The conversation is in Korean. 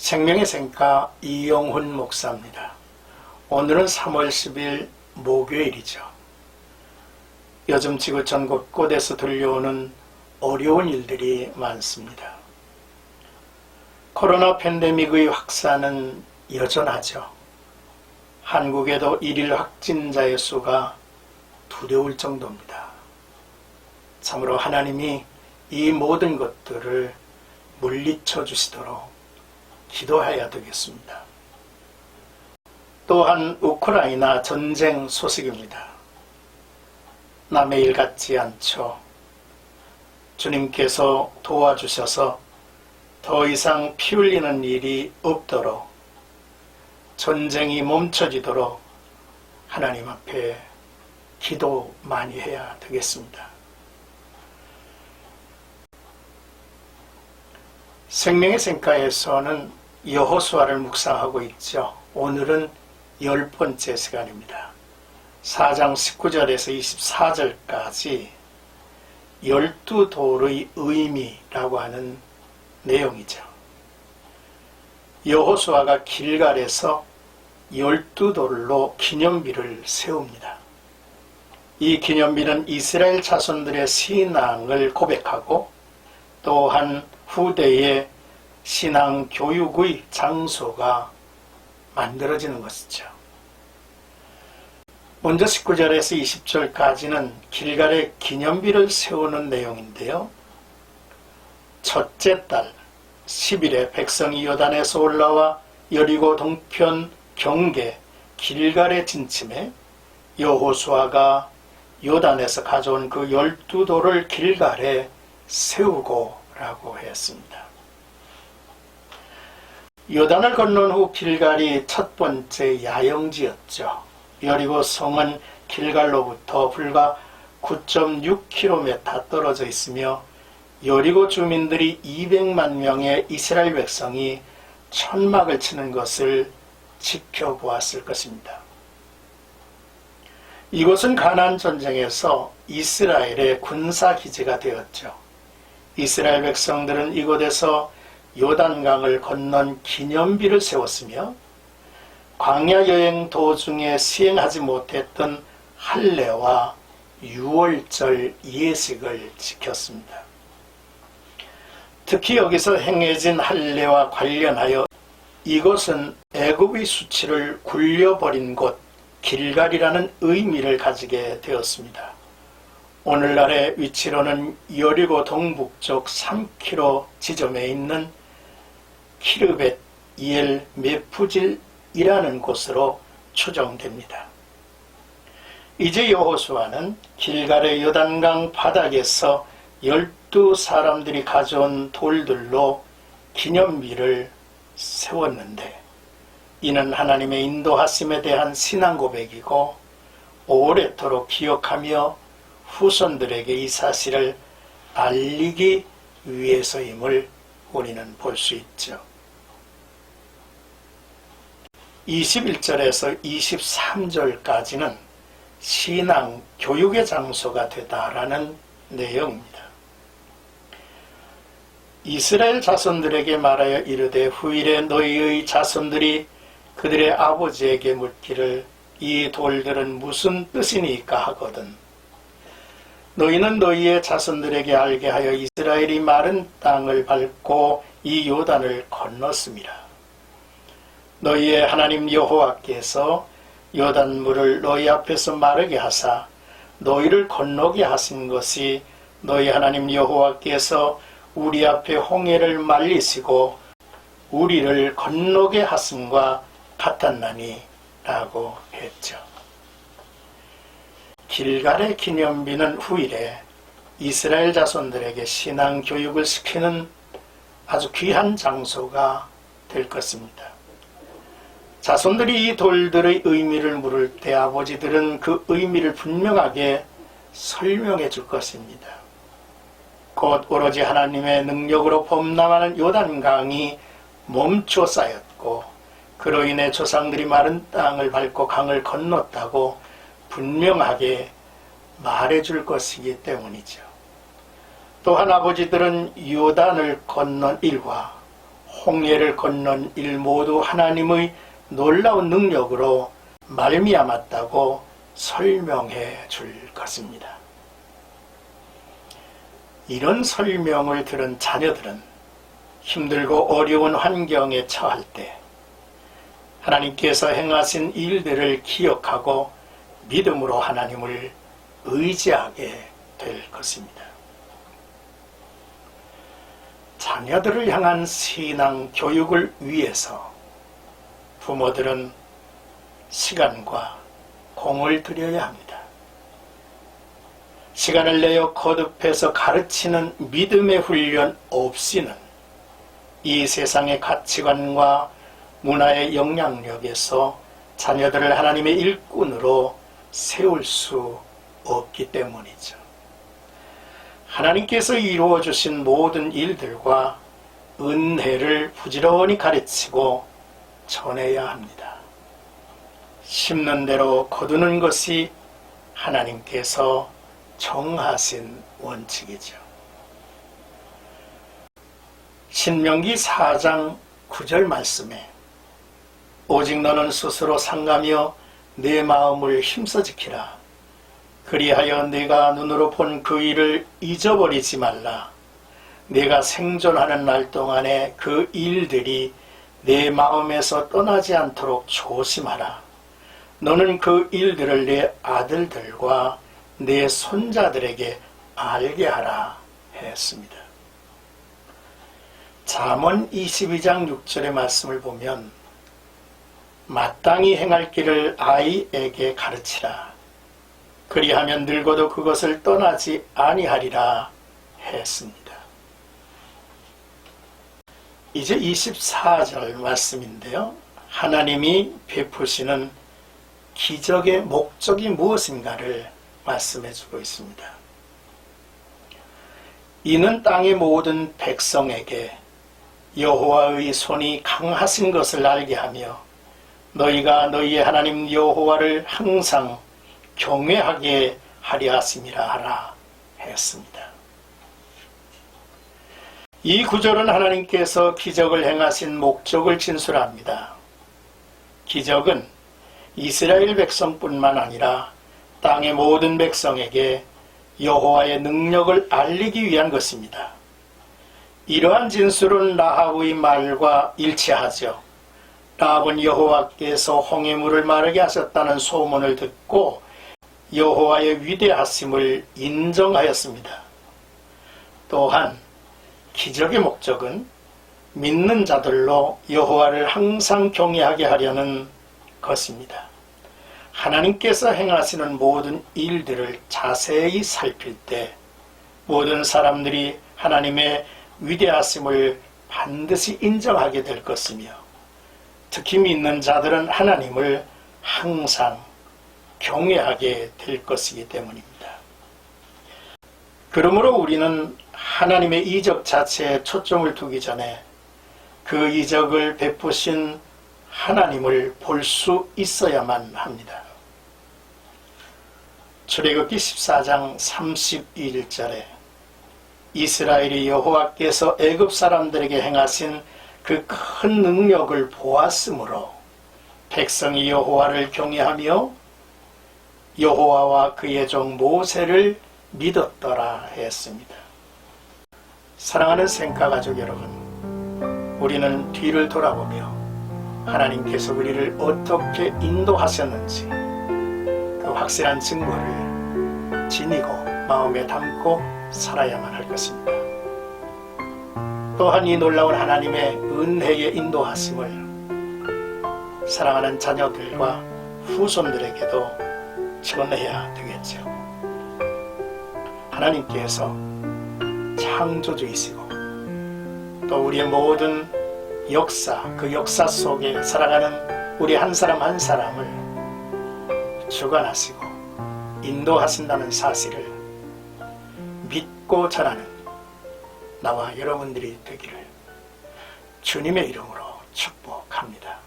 생명의 생가 이용훈 목사입니다. 오늘은 3월 10일 목요일이죠. 요즘 지구촌 곳곳에서 들려오는 어려운 일들이 많습니다. 코로나 팬데믹의 확산은 여전하죠. 한국에도 일일 확진자의 수가 두려울 정도입니다. 참으로 하나님이 이 모든 것들을 물리쳐 주시도록 기도해야 되겠습니다. 또한 우크라이나 전쟁 소식입니다. 남의 일 같지 않죠. 주님께서 도와주셔서 더 이상 피 흘리는 일이 없도록 전쟁이 멈춰지도록 하나님 앞에 기도 많이 해야 되겠습니다. 생명의 생가에서는 여호수아를 묵상하고 있죠. 오늘은 열 번째 시간입니다. 4장 19절에서 24절까지 열두 돌의 의미라고 하는 내용이죠. 여호수아가 길갈에서 열두 돌로 기념비를 세웁니다. 이 기념비는 이스라엘 자손들의 신앙을 고백하고 또한 후대의 신앙 교육의 장소가 만들어지는 것이죠. 먼저 19절에서 20절까지는 길갈에 기념비를 세우는 내용인데요. 첫째 달 10일에 백성이 요단에서 올라와 여리고 동편 경계 길갈에 진침해 여호수아가 요단에서 가져온 그 열두 돌을 길갈에 세우고 라고 했습니다. 요단을 건넌 후 길갈이 첫 번째 야영지였죠. 여리고 성은 길갈로부터 불과 9.6km 떨어져 있으며 여리고 주민들이 200만 명의 이스라엘 백성이 천막을 치는 것을 지켜보았을 것입니다. 이곳은 가난 전쟁에서 이스라엘의 군사 기지가 되었죠. 이스라엘 백성들은 이곳에서 요단강을 건넌 기념비를 세웠으며 광야 여행 도중에 시행하지 못했던 할례와 유월절 예식을 지켰습니다. 특히 여기서 행해진 할례와 관련하여 이곳은 애굽의 수치를 굴려버린 곳 길갈이라는 의미를 가지게 되었습니다. 오늘날의 위치로는 여리고 동북쪽 3km 지점에 있는 키르벳 이엘 메푸질이라는 곳으로 추정됩니다. 이제 여호수아는 길갈의 요단강 바닥에서 열두 사람들이 가져온 돌들로 기념비를 세웠는데 이는 하나님의 인도하심에 대한 신앙 고백이고 오래도록 기억하며 후손들에게 이 사실을 알리기 위해서임을 우리는 볼 수 있죠. 21절에서 23절까지는 신앙 교육의 장소가 되다라는 내용입니다. 이스라엘 자손들에게 말하여 이르되 후일에 너희의 자손들이 그들의 아버지에게 묻기를 이 돌들은 무슨 뜻이니까 하거든. 너희는 너희의 자손들에게 알게 하여 이스라엘이 마른 땅을 밟고 이 요단을 건넜습니다. 너희의 하나님 여호와께서 요단물을 너희 앞에서 마르게 하사 너희를 건너게 하신 것이 너희 하나님 여호와께서 우리 앞에 홍해를 말리시고 우리를 건너게 하심과 같았나니 라고 했죠. 길갈의 기념비는 후일에 이스라엘 자손들에게 신앙 교육을 시키는 아주 귀한 장소가 될 것입니다. 자손들이 이 돌들의 의미를 물을 때 아버지들은 그 의미를 분명하게 설명해 줄 것입니다. 곧 오로지 하나님의 능력으로 범람하는 요단강이 멈춰 쌓였고 그로 인해 조상들이 마른 땅을 밟고 강을 건넜다고 분명하게 말해 줄 것이기 때문이죠. 또한 아버지들은 요단을 건넌 일과 홍해를 건넌 일 모두 하나님의 놀라운 능력으로 말미암았다고 설명해 줄 것입니다. 이런 설명을 들은 자녀들은 힘들고 어려운 환경에 처할 때 하나님께서 행하신 일들을 기억하고 믿음으로 하나님을 의지하게 될 것입니다. 자녀들을 향한 신앙 교육을 위해서 부모들은 시간과 공을 들여야 합니다. 시간을 내어 거듭해서 가르치는 믿음의 훈련 없이는 이 세상의 가치관과 문화의 영향력에서 자녀들을 하나님의 일꾼으로 세울 수 없기 때문이죠. 하나님께서 이루어 주신 모든 일들과 은혜를 부지런히 가르치고 전해야 합니다. 심는 대로 거두는 것이 하나님께서 정하신 원칙이죠. 신명기 4장 9절 말씀에 오직 너는 스스로 상가며 내 마음을 힘써 지키라. 그리하여 내가 눈으로 본 그 일을 잊어버리지 말라. 내가 생존하는 날 동안에 그 일들이 내 마음에서 떠나지 않도록 조심하라. 너는 그 일들을 내 아들들과 내 손자들에게 알게 하라 했습니다. 잠언 22장 6절의 말씀을 보면 마땅히 행할 길을 아이에게 가르치라. 그리하면 늙어도 그것을 떠나지 아니하리라 했습니다. 이제 24절 말씀인데요. 하나님이 베푸시는 기적의 목적이 무엇인가를 말씀해 주고 있습니다. 이는 땅의 모든 백성에게 여호와의 손이 강하신 것을 알게 하며 너희가 너희의 하나님 여호와를 항상 경외하게 하려 하심이라 하라 했습니다. 이 구절은 하나님께서 기적을 행하신 목적을 진술합니다. 기적은 이스라엘 백성뿐만 아니라 땅의 모든 백성에게 여호와의 능력을 알리기 위한 것입니다. 이러한 진술은 라합의 말과 일치하죠. 라합은 여호와께서 홍해물을 마르게 하셨다는 소문을 듣고 여호와의 위대하심을 인정하였습니다. 또한 기적의 목적은 믿는 자들로 여호와를 항상 경외하게 하려는 것입니다. 하나님께서 행하시는 모든 일들을 자세히 살필 때 모든 사람들이 하나님의 위대하심을 반드시 인정하게 될 것이며 특히 믿는 자들은 하나님을 항상 경외하게 될 것이기 때문입니다. 그러므로 우리는 하나님의 이적 자체에 초점을 두기 전에 그 이적을 베푸신 하나님을 볼 수 있어야만 합니다. 출애굽기 14장 31절에 이스라엘이 여호와께서 애굽 사람들에게 행하신 그 큰 능력을 보았으므로 백성이 여호와를 경외하며 여호와와 그의 종 모세를 믿었더라 했습니다. 사랑하는 생가 가족 여러분, 우리는 뒤를 돌아보며 하나님께서 우리를 어떻게 인도하셨는지 그 확실한 증거를 지니고 마음에 담고 살아야만 할 것입니다. 또한 이 놀라운 하나님의 은혜의 인도하심을 사랑하는 자녀들과 후손들에게도 전해야 되겠죠. 하나님께서 창조주이시고 또 우리의 모든 역사, 그 역사 속에 살아가는 우리 한 사람 한 사람을 주관하시고 인도하신다는 사실을 믿고 전하는 나와 여러분들이 되기를 주님의 이름으로 축복합니다.